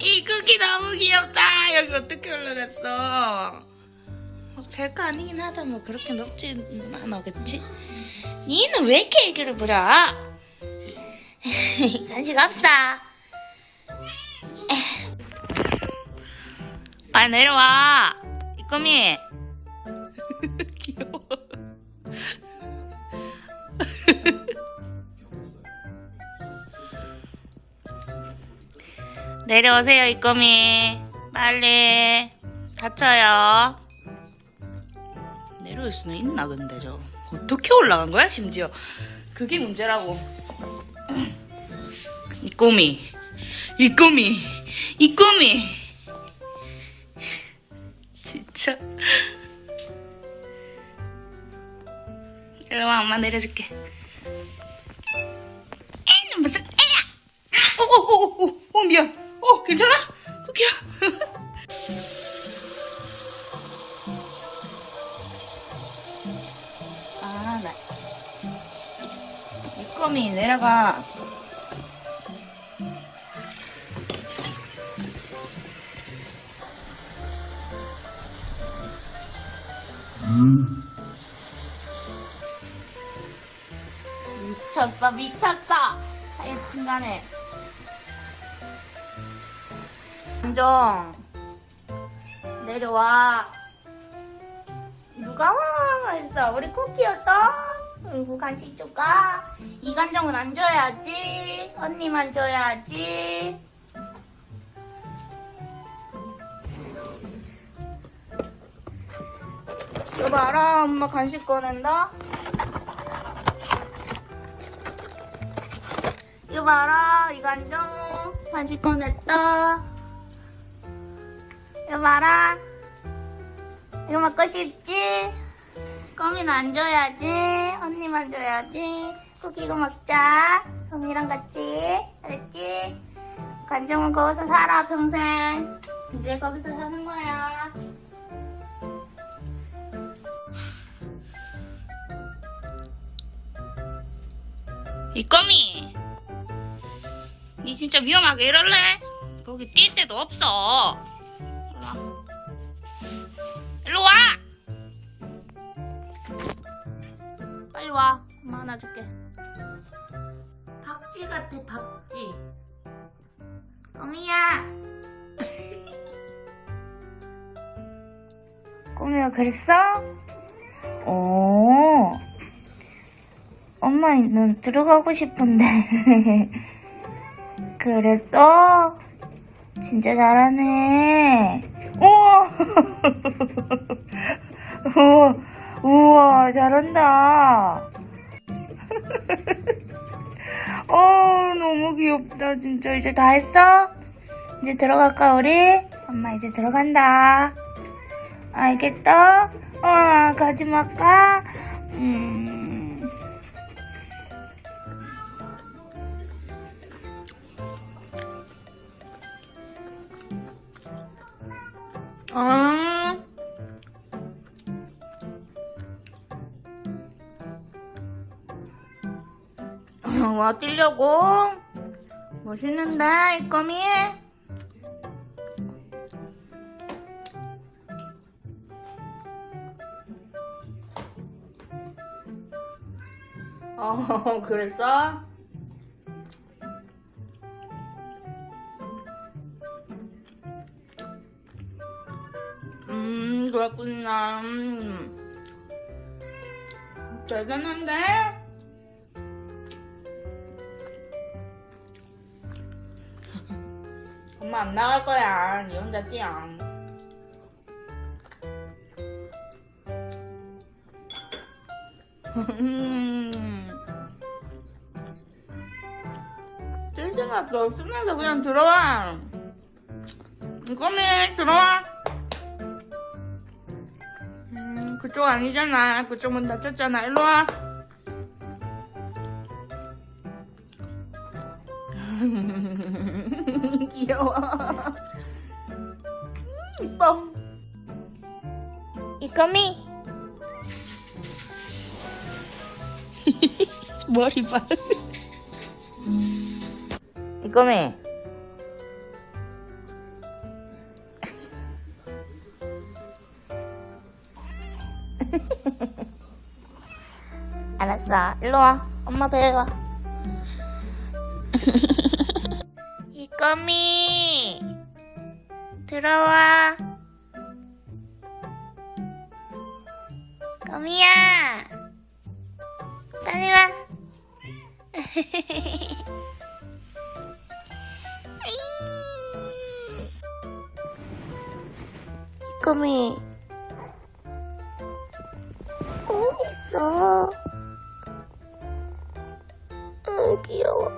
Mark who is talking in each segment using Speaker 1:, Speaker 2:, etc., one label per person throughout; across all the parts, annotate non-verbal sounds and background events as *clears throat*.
Speaker 1: 이 쿠키 너무 귀엽다. 여기 어떻게 올라갔어? 뭐 별거 아니긴 하다. 뭐 그렇게 높진 않아, 그치? 니는 왜 이렇게 애교를 부려? *laughs* 간식 없어. 빨리 내려와. 이 꼬미. 내려오세요, 이 꼬미. 빨리. 다쳐요. 내려올 수는 있나, 근데 저. 어떻게 올라간 거야, 심지어? 그게 문제라고. *clears throat* 이 꼬미. 이 꼬미. 이 꼬미. 진짜. 일로 와, 엄마 내려줄게. 에이, 무슨 애야! 어, 어, 어, 어, 어, 미안. 어, 괜찮아? 쿠키야. *laughs* 아, 나. 이 꼬미 내려가. 미쳤어, 미쳤어! 하여튼간에. 안정. 내려와. 누가 와 했어? 우리 쿠키였다? 아이고, 간식 줄까? 이간정은 안 줘야지. 언니만 줘야지. 이거 봐라, 엄마 간식 꺼낸다. 이거 봐라, 이간정 간식 꺼냈다. 이거 봐라. 이거 먹고 싶지? 꼬미는 안 줘야지. 언니만 줘야지. 쿠키 이거 먹자. 꼬미랑 같이. 알았지? 간정은 거기서 살아, 평생. 이제 거기서 사는 거야. 이 꼬미. 니 진짜 위험하게 이럴래? 거기 뛸 데도 없어. 일로 와. 일로 와! 빨리 와. 엄마 하나 줄게. 박쥐 같아, 박쥐. 꼬미야. *laughs* 꼬미야, 그랬어? 오. 엄마 는 들어가고 싶은데. *laughs* 그랬어? 진짜 잘하네. 우와! *laughs* 우와, 우와, 잘한다. *laughs* 어, 너무 귀엽다, 진짜. 이제 다 했어? 이제 들어갈까, 우리? 엄마 이제 들어간다. 알겠어? 어, 가지 말까? 음. 아. *laughs* 와 뛰려고 멋있는데 이 꼬미 *laughs* 어 그랬어? 그렇구나. 음. 대단한데? *laughs* 엄마 안 나갈 거야. 니 혼자 뛰어. 음. *laughs* 뛸 생각도 없으면서 그냥 들어와. 꼬미, 들어와. 그쪽 아니잖아. 그쪽 문 닫혔잖아. 일로 와. *laughs* 귀여워. 음, 이뻐. 이 꼬미. 머리 봐. 이거매. *laughs* 알았어. 일로 와. 엄마 와. *laughs* 이거미. 들어와. 거미야. 빨리 와. *laughs* 거미. 귀여워.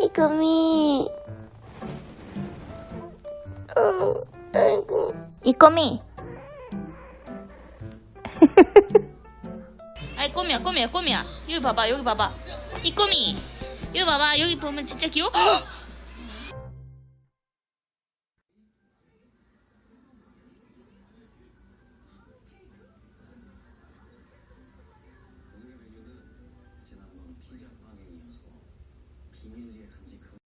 Speaker 1: 이 거미. 응, 아이고. 이 거미. *laughs* 아이 꼬미야 꼬미야 꼬미야 여기 봐봐 여기 봐봐 이 꼬미 여기 봐봐 여기 보면 진짜 귀여워 헉!